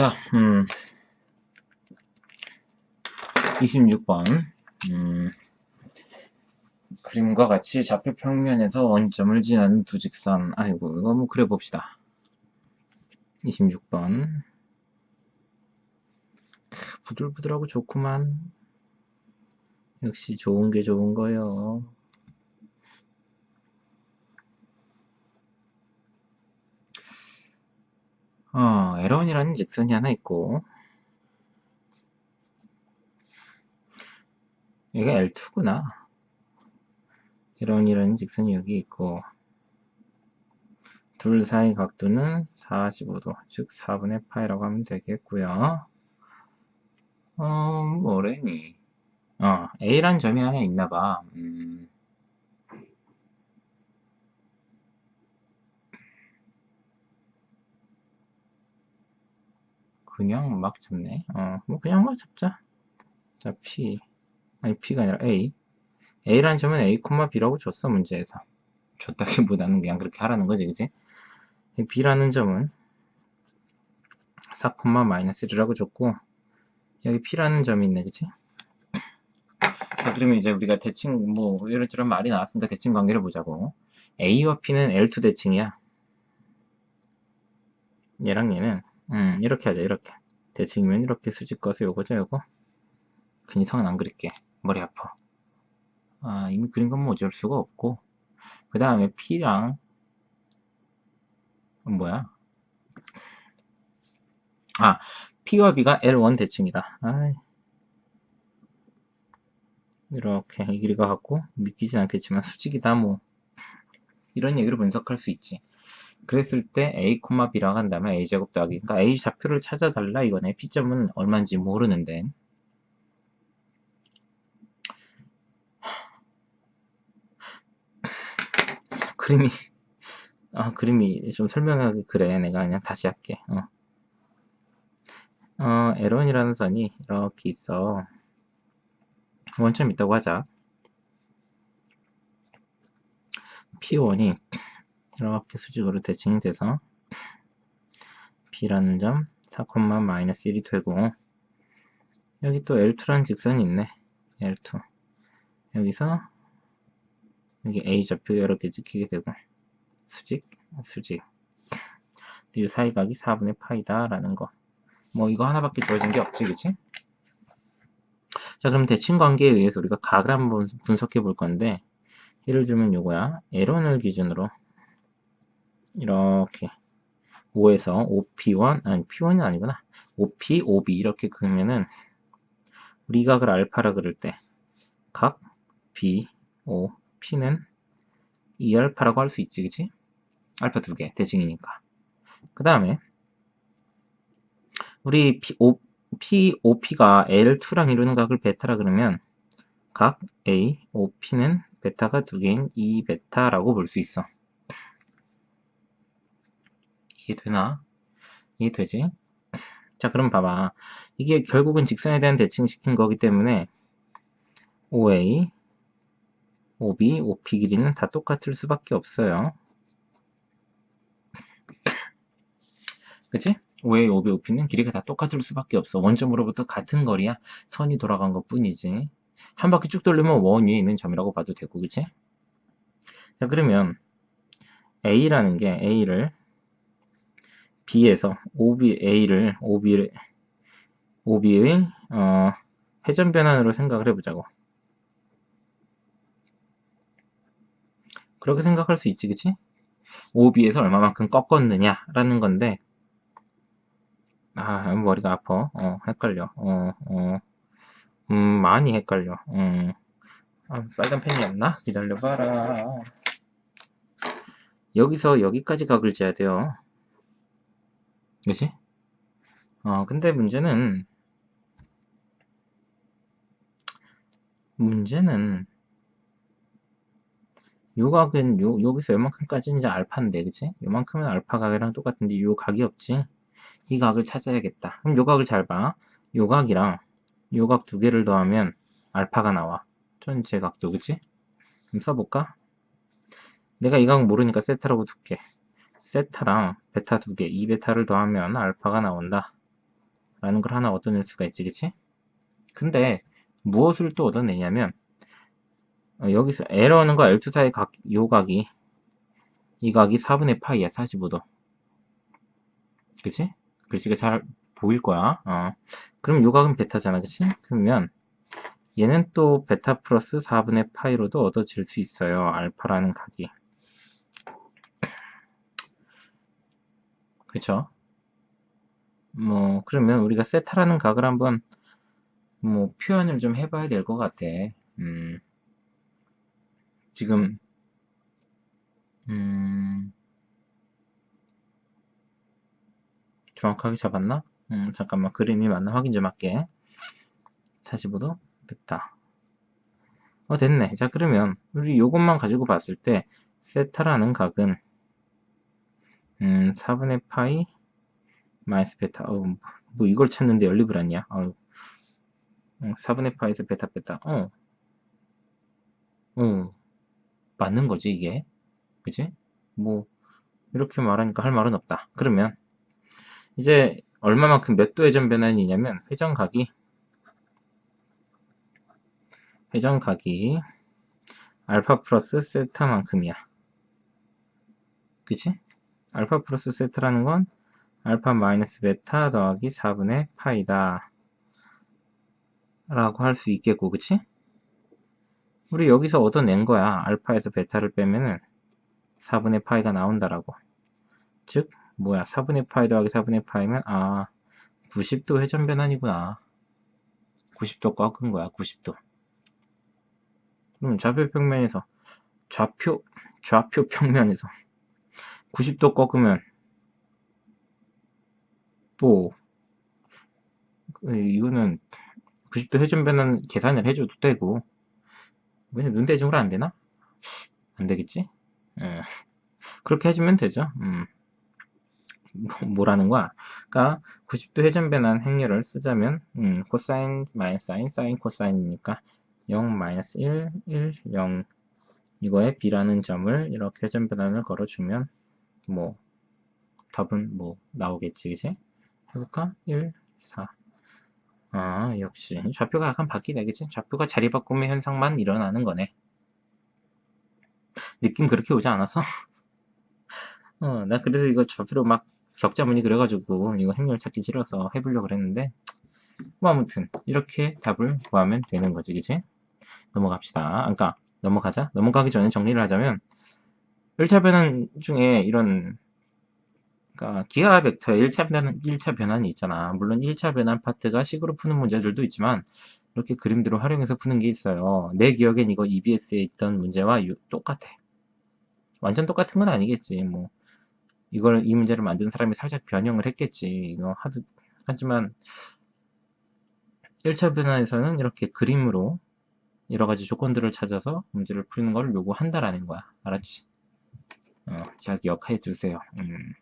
자, 음, 26번. 음, 그림과 같이 좌표 평면에서 원점을 지나는 두 직선. 아이고, 이거 한번 그려봅시다. 26번. 부들부들하고 좋구만. 역시 좋은 게 좋은 거요. 어, L1이라는 직선이 하나 있고, 이게 L2구나. L1이라는 직선이 여기 있고, 둘 사이 각도는 45도, 즉 4분의 파이라고 하면 되겠고요. 어, 뭐래니? 어, A란 점이 하나 있나봐. 음, 그냥 막 잡네. 어, 뭐 그냥 막 잡자. 자, P. 아니, P가 아니라 A. A라는 점은 A, B라고 줬어, 문제에서. 줬다기보다는 그냥 그렇게 하라는 거지, 그지? B라는 점은 4, 마이너스 1이라고 줬고, 여기 P라는 점이 있네, 그치? 자, 그러면 이제 우리가 대칭, 뭐, 이런저런 말이 나왔으니까 대칭 관계를 보자고. A와 P는 L2 대칭이야. 얘랑 얘는 음, 이렇게 하자, 이렇게. 대칭이면 이렇게 수직 꺼서 요거죠, 요거. 괜히 성은 안 그릴게. 머리 아파. 아, 이미 그린 건뭐 어쩔 수가 없고. 그 다음에 P랑, 뭐야? 아, P와 B가 L1 대칭이다. 아이. 이렇게 이 길이가 같고, 믿기지 않겠지만 수직이다, 뭐. 이런 얘기를 분석할 수 있지. 그랬을 때 a, b라고 한다면 a제곱 더하기. 그러니까 a 좌표를 찾아달라 이거네. P점은 얼마인지 모르는데. 그림이 아 그림이 좀 설명하기 그래. 내가 그냥 다시 할게. 어, 어 L1이라는 선이 이렇게 있어. 원점 있다고 하자. P1이 이렇게 수직으로 대칭이 돼서 B라는 점 4, 마이너스 1이 되고 여기 또 L2라는 직선이 있네. L2. 여기서 여기 A 좌표 이렇게 찍히게 되고 수직 수직. 이 사이각이 4분의 파이다 라는 거 뭐 이거 하나밖에 주어진 게 없지 그치? 자 그럼 대칭 관계에 의해서 우리가 각을 한번 분석해 볼 건데 예를 들면 요거야. L1을 기준으로 이렇게 5에서 OP1 아니 P1이 아니구나. OP, OB 이렇게 그으면은 우리 각을 알파라 그럴 때 각 B, O, P는 2알파라고 할 수 있지 그치? 알파 두 개 대칭이니까. 그 다음에 우리 P, O, P, OP가 L2랑 이루는 각을 베타라 그러면 각 A, OP는 베타가 두 개인 2베타라고 볼 수 있어 되나? 이해 되지? 자 그럼 봐봐 이게 결국은 직선에 대한 대칭시킨 거기 때문에 OA, OB, OP 길이는 다 똑같을 수밖에 없어요 그치? OA, OB, OP는 길이가 다 똑같을 수밖에 없어 원점으로부터 같은 거리야 선이 돌아간 것 뿐이지 한 바퀴 쭉 돌리면 원 위에 있는 점이라고 봐도 되고 그치? 자 그러면 A라는 게 A를 B에서 OBA를 OB를 OB의 어, 회전 변환으로 생각을 해보자고. 그렇게 생각할 수 있지, 그치? OB에서 얼마만큼 꺾었느냐라는 건데, 아, 머리가 아파. 어, 헷갈려. 어, 어, 음, 많이 헷갈려. 음, 아, 빨간 펜이 없나? 기다려봐라. 여기서 여기까지 각을 재야 돼요. 그치? 어, 근데 문제는, 문제는, 요 각은 요, 여기서 요만큼까지는 이제 알파인데, 그치? 요만큼은 알파 각이랑 똑같은데 요 각이 없지? 이 각을 찾아야겠다. 그럼 요 각을 잘 봐. 요 각이랑 요 각 두 개를 더하면 알파가 나와. 전체 각도, 그치? 그럼 써볼까? 내가 이 각 모르니까 세타라고 둘게. 세타랑 베타 두 개, 2베타를 더하면 알파가 나온다. 라는 걸 하나 얻어낼 수가 있지, 그치? 근데 무엇을 또 얻어내냐면 어, 여기서 에러는과 L2 사이 각, 요 각이 이 각이 4분의 파이야 45도 그치? 글씨가 잘 보일 거야 어. 그럼 요 각은 베타잖아 그치? 그러면 얘는 또 베타 플러스 4분의 파이로도 얻어질 수 있어요 알파라는 각이 그쵸? 뭐 그러면 우리가 세타라는 각을 한번 뭐 표현을 좀 해봐야 될 것 같아. 음, 지금 음, 정확하게 잡았나? 음, 잠깐만 그림이 맞나 확인 좀 할게. 45도 됐다. 어 됐네. 자 그러면 우리 요것만 가지고 봤을 때 세타라는 각은 음, 4분의 파이 마이너스 베타 어, 뭐 이걸 찾는데 연립을 했냐? 4분의 파이에서 베타 베타. 어. 어. 맞는 거지, 이게. 그지? 뭐, 이렇게 말하니까 할 말은 없다. 그러면, 이제, 얼마만큼 몇 도 회전 변환이 냐면, 회전각이, 회전각이, 알파 플러스 세타만큼이야. 그치? 알파 플러스 세타라는 건, 알파 마이너스 베타 더하기 4분의 파이다. 라고 할 수 있겠고 그치? 우리 여기서 얻어낸 거야 알파에서 베타를 빼면은 4분의 파이가 나온다라고 즉 뭐야 4분의 파이 더하기 4분의 파이면 아 90도 회전 변환이구나 90도 꺾은 거야 90도 그럼 좌표 평면에서 좌표 좌표 평면에서 90도 꺾으면 뭐 이거는 90도 회전 변환 계산을 해줘도 되고 왜냐 눈대중으로 안 되나? 안 되겠지? 예. 그렇게 해주면 되죠. 음. 뭐라는 거야? 그러니까 90도 회전 변환 행렬을 쓰자면 음, 코사인 마이너스 사인 사인 코사인이니까 0 마이너스 1 1 0 이거에 b라는 점을 이렇게 회전 변환을 걸어주면 뭐 답은 뭐 나오겠지 그치? 해볼까? 1 4 아, 역시. 좌표가 약간 바뀌네, 그치? 좌표가 자리 바꿈의 현상만 일어나는 거네. 느낌 그렇게 오지 않았어? 어, 나 그래서 이거 좌표로 막 격자무늬 그려가지고 이거 행렬 찾기 싫어서 해보려고 그랬는데 뭐 아무튼 이렇게 답을 구하면 되는 거지, 그치? 넘어갑시다. 그러니까 넘어가자. 넘어가기 전에 정리를 하자면 1차 변환 중에 이런 그러니까 기하 벡터의 1차 변환, 1차 변환이 있잖아. 물론 1차 변환 파트가 식으로 푸는 문제들도 있지만 이렇게 그림들을 활용해서 푸는 게 있어요. 내 기억엔 이거 EBS에 있던 문제와 유, 똑같아. 완전 똑같은 건 아니겠지. 뭐 이걸 이 문제를 만든 사람이 살짝 변형을 했겠지. 이거 하도 하지만 1차 변환에서는 이렇게 그림으로 여러 가지 조건들을 찾아서 문제를 푸는 걸 요구한다라는 거야. 알았지? 어, 잘 기억해 주세요. 음.